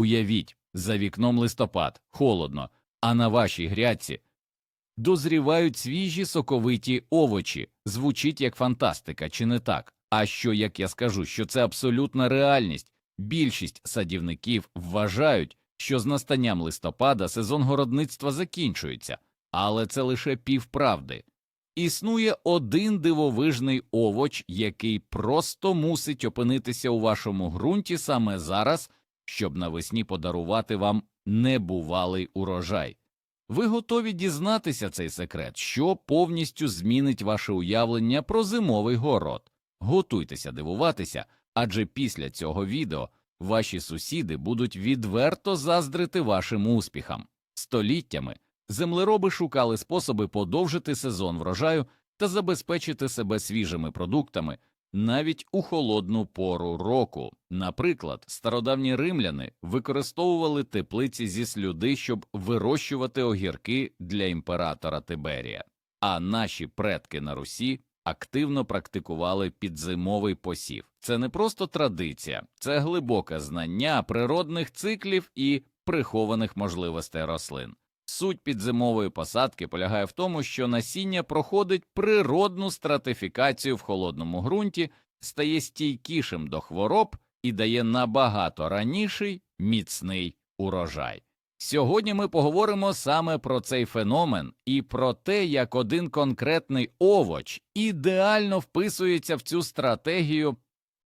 Уявіть, за вікном листопад, холодно, а на вашій грядці дозрівають свіжі соковиті овочі. Звучить як фантастика, чи не так? А що як я скажу, що це абсолютна реальність? Більшість садівників вважають, що з настанням листопада сезон городництва закінчується, але це лише півправди. Існує один дивовижний овоч, який просто мусить опинитися у вашому ґрунті саме зараз, щоб навесні подарувати вам небувалий урожай. Ви готові дізнатися цей секрет, що повністю змінить ваше уявлення про зимовий город. Готуйтеся дивуватися, адже після цього відео ваші сусіди будуть відверто заздрити вашим успіхам. Століттями землероби шукали способи подовжити сезон врожаю та забезпечити себе свіжими продуктами навіть у холодну пору року. Наприклад, стародавні римляни використовували теплиці зі слюди, щоб вирощувати огірки для імператора Тиберія, а наші предки на Русі активно практикували підзимовий посів. Це не просто традиція, це глибоке знання природних циклів і прихованих можливостей рослин. Суть підзимової посадки полягає в тому, що насіння проходить природну стратифікацію в холодному ґрунті, стає стійкішим до хвороб і дає набагато раніший міцний урожай. Сьогодні ми поговоримо саме про цей феномен і про те, як один конкретний овоч ідеально вписується в цю стратегію.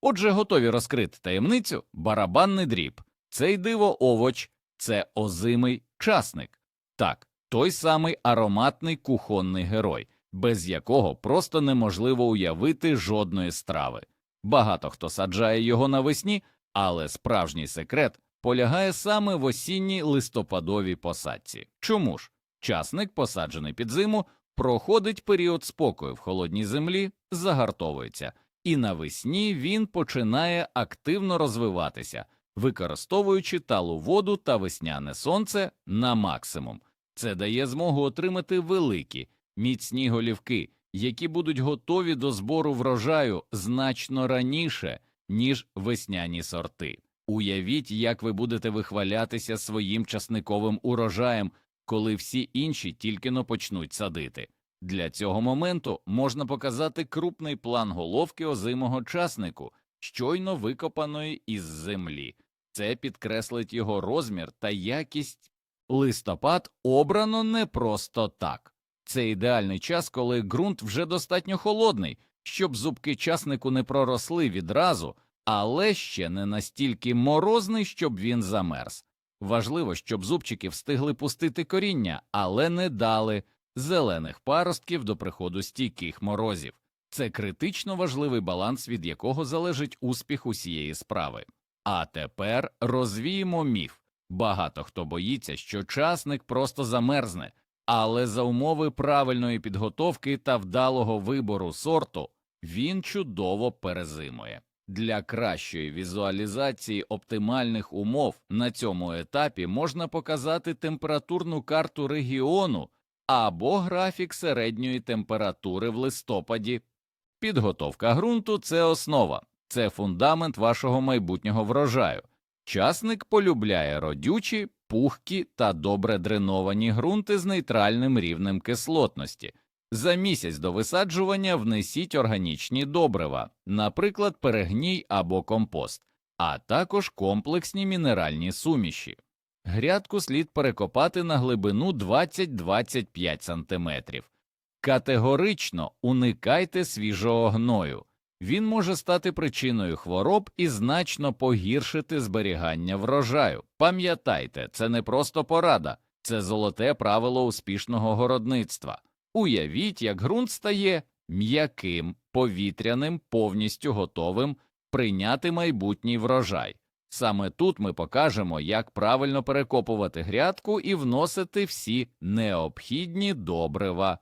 Отже, готові розкрити таємницю барабанний дріб. Цей диво овоч це озимий часник. Так, той самий ароматний кухонний герой, без якого просто неможливо уявити жодної страви. Багато хто саджає його навесні, але справжній секрет полягає саме в осінній листопадовій посадці. Чому ж? Часник, посаджений під зиму, проходить період спокою в холодній землі, загартовується, і навесні він починає активно розвиватися, використовуючи талу воду та весняне сонце на максимум. Це дає змогу отримати великі, міцні голівки, які будуть готові до збору врожаю значно раніше, ніж весняні сорти. Уявіть, як ви будете вихвалятися своїм часниковим урожаєм, коли всі інші тільки но почнуть садити. Для цього моменту можна показати крупний план головки озимого часнику, щойно викопаної із землі. Це підкреслить його розмір та якість. Листопад обрано не просто так. Це ідеальний час, коли ґрунт вже достатньо холодний, щоб зубки часнику не проросли відразу, але ще не настільки морозний, щоб він замерз. Важливо, щоб зубчики встигли пустити коріння, але не дали зелених паростків до приходу стійких морозів. Це критично важливий баланс, від якого залежить успіх усієї справи. А тепер розвіємо міф. Багато хто боїться, що часник просто замерзне, але за умови правильної підготовки та вдалого вибору сорту він чудово перезимує. Для кращої візуалізації оптимальних умов на цьому етапі можна показати температурну карту регіону або графік середньої температури в листопаді. Підготовка ґрунту це основа, це фундамент вашого майбутнього врожаю. Часник полюбляє родючі, пухкі та добре дреновані ґрунти з нейтральним рівнем кислотності. За місяць до висаджування внесіть органічні добрива, наприклад, перегній або компост, а також комплексні мінеральні суміші. Грядку слід перекопати на глибину 20-25 см. Категорично уникайте свіжого гною. Він може стати причиною хвороб і значно погіршити зберігання врожаю. Пам'ятайте, це не просто порада, це золоте правило успішного городництва. Уявіть, як ґрунт стає м'яким, повітряним, повністю готовим прийняти майбутній врожай. Саме тут ми покажемо, як правильно перекопувати грядку і вносити всі необхідні добрива.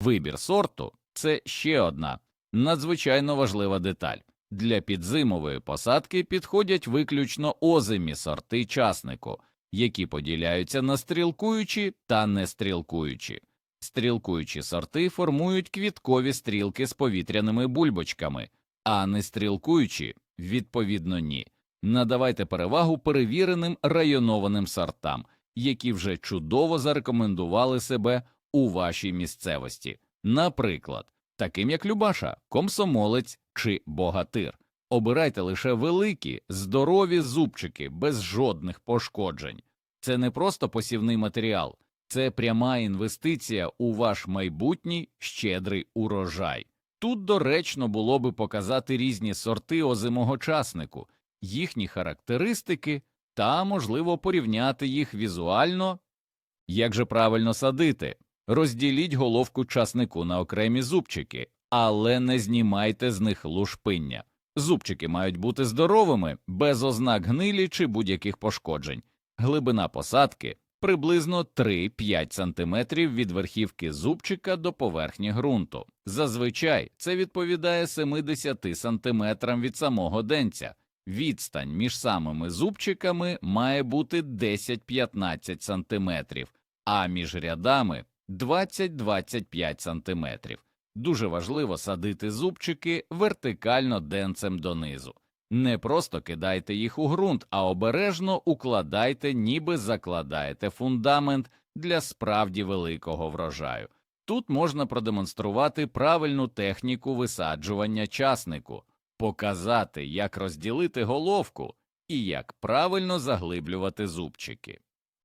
Вибір сорту це ще одна надзвичайно важлива деталь. Для підзимової посадки підходять виключно озимі сорти часнику, які поділяються на стрілкуючі та нестрілкуючі. Стрілкуючі сорти формують квіткові стрілки з повітряними бульбочками, а нестрілкуючі, відповідно, ні. Надавайте перевагу перевіреним районованим сортам, які вже чудово зарекомендували себе у вашій місцевості, наприклад, таким як Любаша, комсомолець чи богатир. Обирайте лише великі, здорові зубчики без жодних пошкоджень. Це не просто посівний матеріал, це пряма інвестиція у ваш майбутній щедрий урожай. Тут доречно було би показати різні сорти озимого часнику, їхні характеристики та, можливо, порівняти їх візуально. Як же правильно садити? Розділіть головку часнику на окремі зубчики, але не знімайте з них лушпиння. Зубчики мають бути здоровими, без ознак гнилі чи будь-яких пошкоджень. Глибина посадки приблизно 3-5 см від верхівки зубчика до поверхні ґрунту. Зазвичай це відповідає 70 см від самого денця. Відстань між самими зубчиками має бути 10-15 см, а між рядами 20-25 см. Дуже важливо садити зубчики вертикально денцем донизу. Не просто кидайте їх у ґрунт, а обережно укладайте, ніби закладаєте фундамент для справді великого врожаю. Тут можна продемонструвати правильну техніку висаджування часнику, показати, як розділити головку і як правильно заглиблювати зубчики.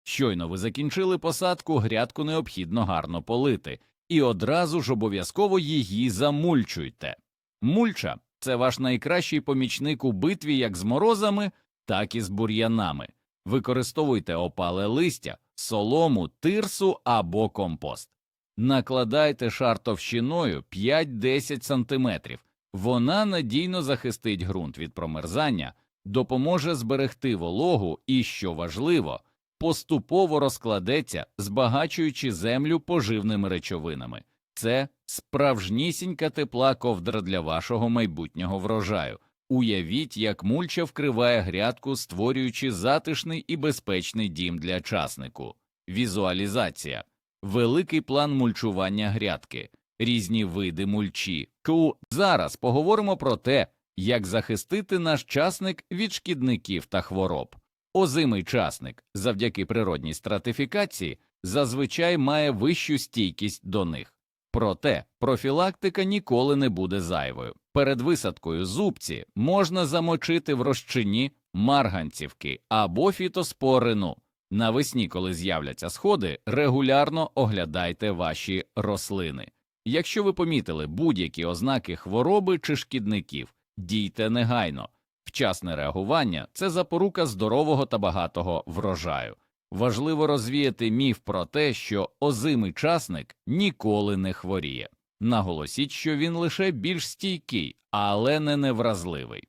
Щойно ви закінчили посадку, грядку необхідно гарно полити, і одразу ж обов'язково її замульчуйте. Мульча це ваш найкращий помічник у битві як з морозами, так і з бур'янами. Використовуйте опале листя, солому, тирсу або компост. Накладайте шар товщиною 5-10 см. Вона надійно захистить ґрунт від промерзання, допоможе зберегти вологу і, що важливо, поступово розкладеться, збагачуючи землю поживними речовинами. Це справжнісінька тепла ковдра для вашого майбутнього врожаю. Уявіть, як мульча вкриває грядку, створюючи затишний і безпечний дім для часнику. Візуалізація, великий план мульчування грядки, різні види мульчі. Ку зараз поговоримо про те, як захистити наш часник від шкідників та хвороб. Озимий часник, завдяки природній стратифікації, зазвичай має вищу стійкість до них. Проте профілактика ніколи не буде зайвою. Перед висадкою зубці можна замочити в розчині марганцівки або фітоспорину. Навесні, коли з'являться сходи, регулярно оглядайте ваші рослини. Якщо ви помітили будь-які ознаки хвороби чи шкідників, дійте негайно. Вчасне реагування це запорука здорового та багатого врожаю. Важливо розвіяти міф про те, що озимий часник ніколи не хворіє. Наголосіть, що він лише більш стійкий, але не невразливий.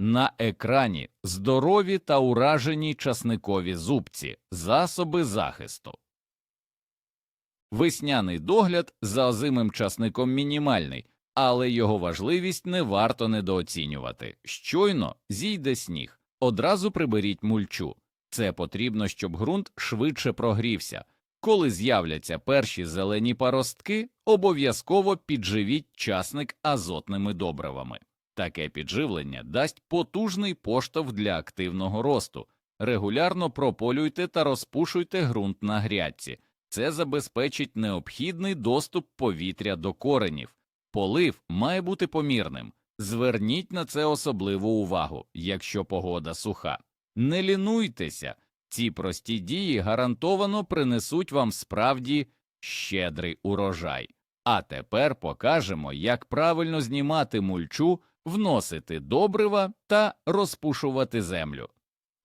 На екрані здорові та уражені часникові зубці, засоби захисту. Весняний догляд за озимим часником мінімальний, але його важливість не варто недооцінювати. Щойно зійде сніг, одразу приберіть мульчу. Це потрібно, щоб ґрунт швидше прогрівся. Коли з'являться перші зелені паростки, обов'язково підживіть часник азотними добривами. Таке підживлення дасть потужний поштовх для активного росту. Регулярно прополюйте та розпушуйте ґрунт на грядці. Це забезпечить необхідний доступ повітря до коренів. Полив має бути помірним. Зверніть на це особливу увагу, якщо погода суха. Не лінуйтеся, ці прості дії гарантовано принесуть вам справді щедрий урожай. А тепер покажемо, як правильно знімати мульчу, вносити добрива та розпушувати землю.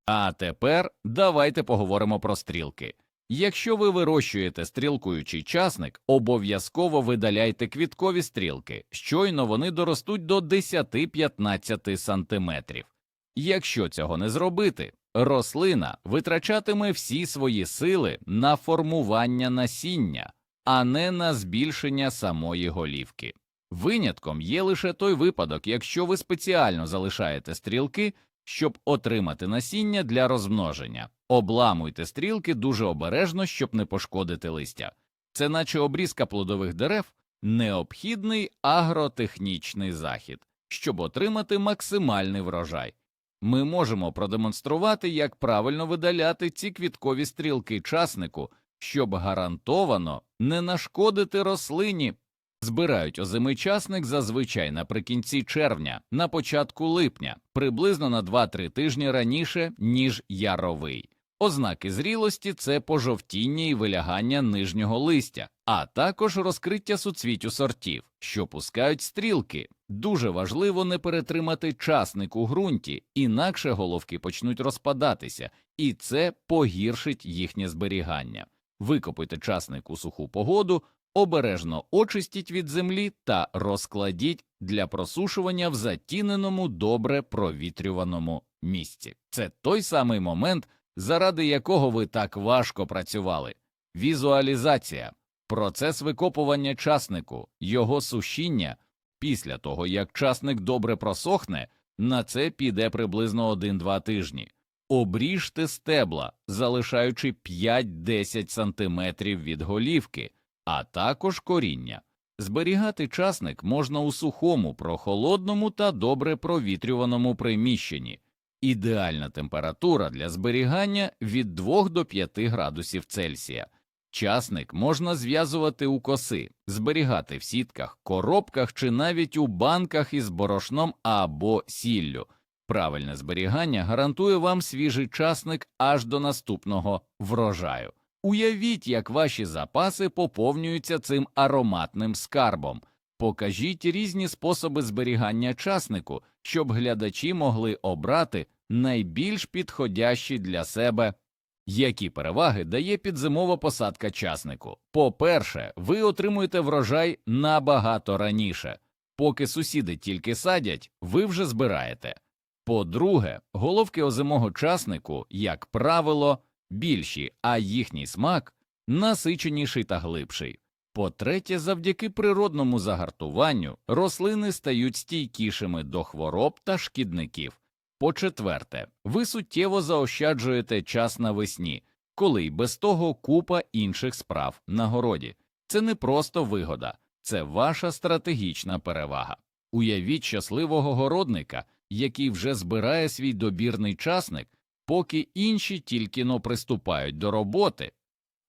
А тепер давайте поговоримо про стрілки. Якщо ви вирощуєте стрілкуючий часник, обов'язково видаляйте квіткові стрілки, щойно вони доростуть до 10-15 сантиметрів. Якщо цього не зробити, рослина витрачатиме всі свої сили на формування насіння, а не на збільшення самої голівки. Винятком є лише той випадок, якщо ви спеціально залишаєте стрілки, щоб отримати насіння для розмноження. Обламуйте стрілки дуже обережно, щоб не пошкодити листя. Це наче обрізка плодових дерев, необхідний агротехнічний захід, щоб отримати максимальний врожай. Ми можемо продемонструвати, як правильно видаляти ці квіткові стрілки часнику, щоб гарантовано не нашкодити рослині. Збирають озимий часник зазвичай наприкінці червня, на початку липня, приблизно на 2-3 тижні раніше, ніж яровий. Ознаки зрілості це пожовтіння і вилягання нижнього листя, а також розкриття суцвітю сортів, що пускають стрілки. Дуже важливо не перетримати часник у ґрунті, інакше головки почнуть розпадатися, і це погіршить їхнє зберігання. Викопайте часник у суху погоду, обережно очистіть від землі та розкладіть для просушування в затіненому, добре провітрюваному місці. Це той самий момент, заради якого ви так важко працювали. Візуалізація, процес викопування часнику, його сушіння. Після того, як часник добре просохне, на це піде приблизно 1-2 тижні. Обріжте стебла, залишаючи 5-10 см від голівки, а також коріння. Зберігати часник можна у сухому, прохолодному та добре провітрюваному приміщенні. Ідеальна температура для зберігання від 2 до 5 градусів Цельсія. Часник можна зв'язувати у коси, зберігати в сітках, коробках чи навіть у банках із борошном або сіллю. Правильне зберігання гарантує вам свіжий часник аж до наступного врожаю. Уявіть, як ваші запаси поповнюються цим ароматним скарбом. Покажіть різні способи зберігання часнику, щоб глядачі могли обрати найбільш підходящі для себе. Які переваги дає підзимова посадка часнику? По-перше, ви отримуєте врожай набагато раніше. Поки сусіди тільки садять, ви вже збираєте. По-друге, головки озимого часнику, як правило, більші, а їхній смак насиченіший та глибший. По-третє, завдяки природному загартуванню рослини стають стійкішими до хвороб та шкідників. По-четверте, ви суттєво заощаджуєте час навесні, коли й без того купа інших справ на городі. Це не просто вигода, це ваша стратегічна перевага. Уявіть щасливого городника, який вже збирає свій добірний часник, поки інші тільки но приступають до роботи.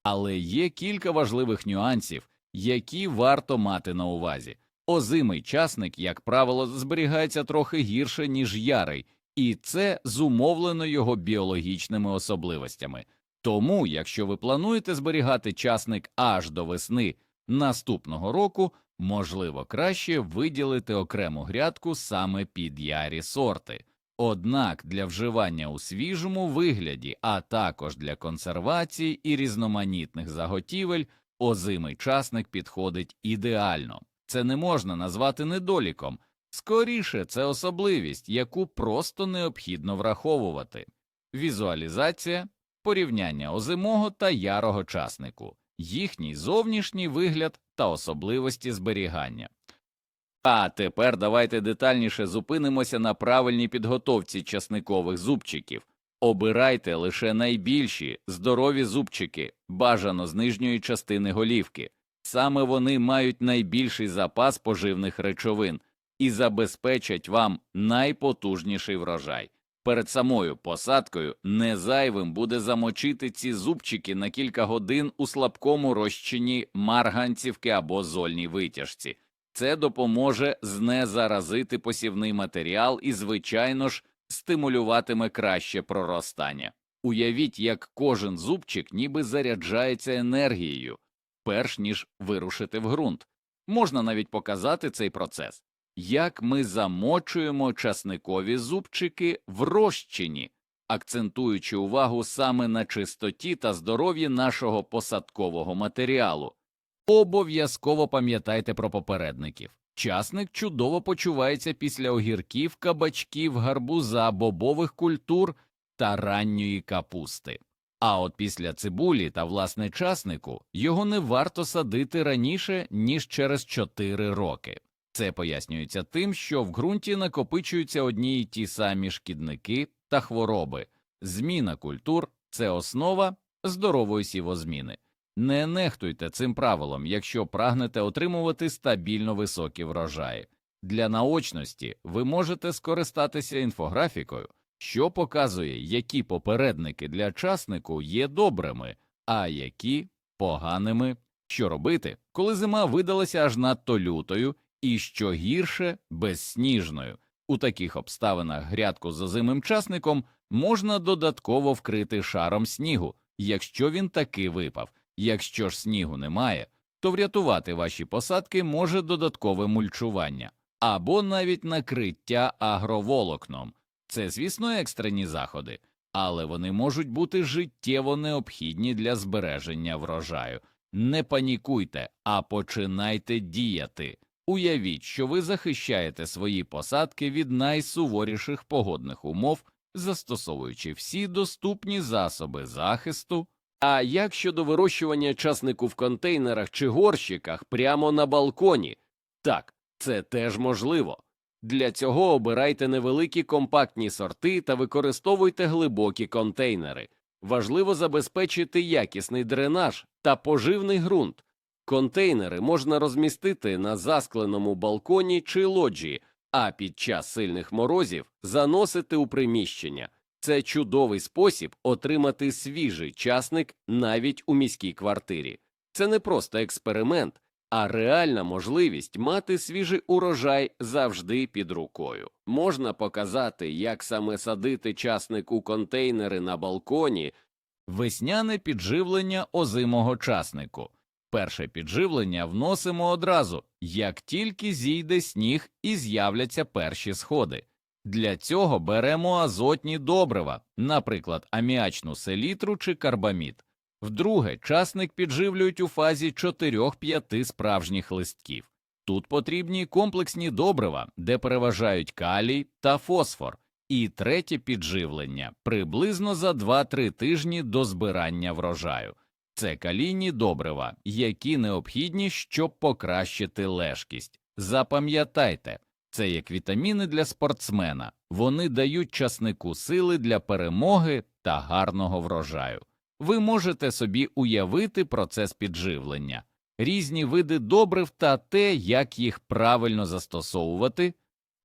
Але є кілька важливих нюансів, які варто мати на увазі. Озимий часник, як правило, зберігається трохи гірше, ніж ярий, і це зумовлено його біологічними особливостями. Тому, якщо ви плануєте зберігати часник аж до весни наступного року, можливо краще виділити окрему грядку саме під ярі сорти. Однак для вживання у свіжому вигляді, а також для консервації і різноманітних заготівель, озимий часник підходить ідеально. Це не можна назвати недоліком, скоріше це особливість, яку просто необхідно враховувати. Візуалізація, порівняння озимого та ярого часнику, їхній зовнішній вигляд та особливості зберігання. А тепер давайте детальніше зупинимося на правильній підготовці часникових зубчиків. Обирайте лише найбільші здорові зубчики, бажано з нижньої частини голівки. Саме вони мають найбільший запас поживних речовин і забезпечать вам найпотужніший врожай. Перед самою посадкою не зайвим буде замочити ці зубчики на кілька годин у слабкому розчині марганцівки або зольній витяжці. Це допоможе знезаразити посівний матеріал і, звичайно ж, стимулюватиме краще проростання. Уявіть, як кожен зубчик ніби заряджається енергією, перш ніж вирушити в ґрунт. Можна навіть показати цей процес, як ми замочуємо часникові зубчики в розчині, акцентуючи увагу саме на чистоті та здоров'ї нашого посадкового матеріалу. Обов'язково пам'ятайте про попередників. Часник чудово почувається після огірків, кабачків, гарбуза, бобових культур та ранньої капусти. А от після цибулі та власне часнику його не варто садити раніше, ніж через 4 роки. Це пояснюється тим, що в ґрунті накопичуються одні й ті самі шкідники та хвороби. Зміна культур це основа здорової сівозміни. Не нехтуйте цим правилом, якщо прагнете отримувати стабільно високі врожаї. Для наочності ви можете скористатися інфографікою, що показує, які попередники для часнику є добрими, а які поганими. Що робити, коли зима видалася аж надто лютою і, що гірше, безсніжною. У таких обставинах грядку з озимим часником можна додатково вкрити шаром снігу, якщо він таки випав. Якщо ж снігу немає, то врятувати ваші посадки може додаткове мульчування або навіть накриття агроволокном. Це, звісно, екстрені заходи, але вони можуть бути життєво необхідні для збереження врожаю. Не панікуйте, а починайте діяти. Уявіть, що ви захищаєте свої посадки від найсуворіших погодних умов, застосовуючи всі доступні засоби захисту. А як щодо вирощування часнику в контейнерах чи горщиках прямо на балконі? Так, це теж можливо. Для цього обирайте невеликі компактні сорти та використовуйте глибокі контейнери. Важливо забезпечити якісний дренаж та поживний ґрунт. Контейнери можна розмістити на заскленому балконі чи лоджії, а під час сильних морозів заносити у приміщення. Це чудовий спосіб отримати свіжий часник навіть у міській квартирі. Це не просто експеримент, а реальна можливість мати свіжий урожай завжди під рукою. Можна показати, як саме садити часник у контейнери на балконі, Весняне підживлення озимого часнику. Перше підживлення вносимо одразу, як тільки зійде сніг і з'являться перші сходи. Для цього беремо азотні добрива, наприклад, аміачну селітру чи карбамід. Вдруге, часник підживлюють у фазі 4-5 справжніх листків. Тут потрібні комплексні добрива, де переважають калій та фосфор. І третє підживлення приблизно за 2-3 тижні до збирання врожаю. Це калійні добрива, які необхідні, щоб покращити лежкість. Запам'ятайте, це як вітаміни для спортсмена, вони дають часнику сили для перемоги та гарного врожаю. Ви можете собі уявити процес підживлення, різні види добрив та те, як їх правильно застосовувати.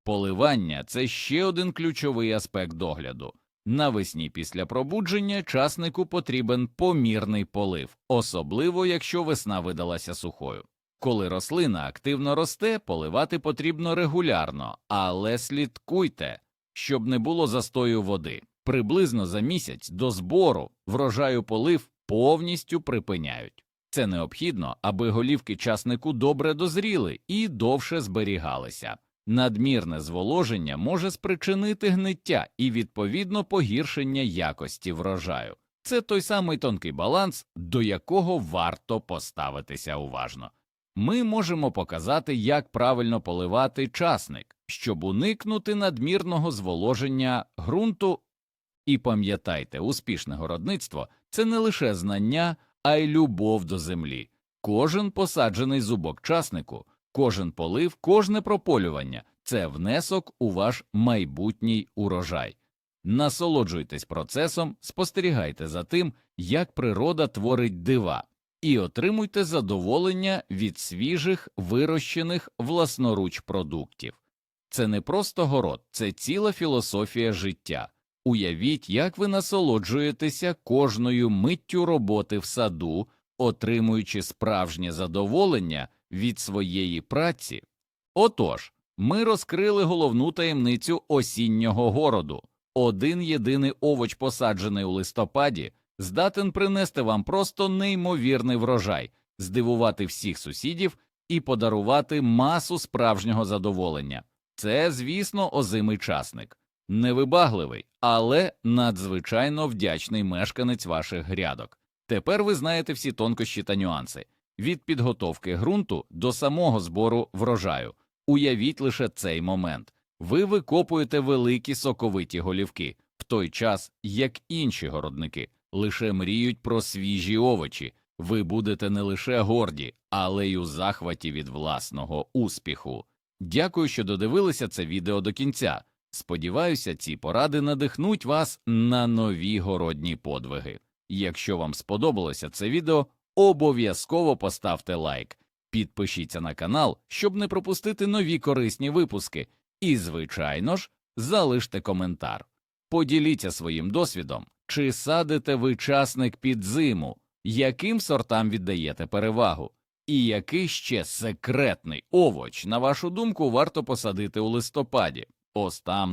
Поливання це ще один ключовий аспект догляду. Навесні після пробудження часнику потрібен помірний полив, особливо якщо весна видалася сухою. Коли рослина активно росте, поливати потрібно регулярно, але слідкуйте, щоб не було застою води. Приблизно за місяць до збору врожаю полив повністю припиняють. Це необхідно, аби голівки часнику добре дозріли і довше зберігалися. Надмірне зволоження може спричинити гниття і, відповідно, погіршення якості врожаю. Це той самий тонкий баланс, до якого варто поставитися уважно. Ми можемо показати, як правильно поливати часник, щоб уникнути надмірного зволоження ґрунту. І пам'ятайте, успішне городництво це не лише знання, а й любов до землі. Кожен посаджений зубок часнику, кожен полив, кожне прополювання це внесок у ваш майбутній урожай. Насолоджуйтесь процесом, спостерігайте за тим, як природа творить дива, і отримуйте задоволення від свіжих, вирощених власноруч продуктів. Це не просто город, це ціла філософія життя. Уявіть, як ви насолоджуєтеся кожною миттю роботи в саду, отримуючи справжнє задоволення від своєї праці. Отож, ми розкрили головну таємницю осіннього городу. Один єдиний овоч, посаджений у листопаді, здатен принести вам просто неймовірний врожай, здивувати всіх сусідів і подарувати масу справжнього задоволення. Це, звісно, озимий часник. Невибагливий, але надзвичайно вдячний мешканець ваших грядок. Тепер ви знаєте всі тонкощі та нюанси від підготовки ґрунту до самого збору врожаю. Уявіть лише цей момент. Ви викопуєте великі соковиті голівки, в той час як інші городники лише мріють про свіжі овочі. Ви будете не лише горді, але й у захваті від власного успіху. Дякую, що додивилися це відео до кінця. Сподіваюся, ці поради надихнуть вас на нові городні подвиги. Якщо вам сподобалося це відео, обов'язково поставте лайк, підпишіться на канал, щоб не пропустити нові корисні випуски, і, звичайно ж, залиште коментар. Поділіться своїм досвідом, чи садите ви часник під зиму, яким сортам віддаєте перевагу, і який ще секретний овоч, на вашу думку, варто посадити у листопаді. Ось там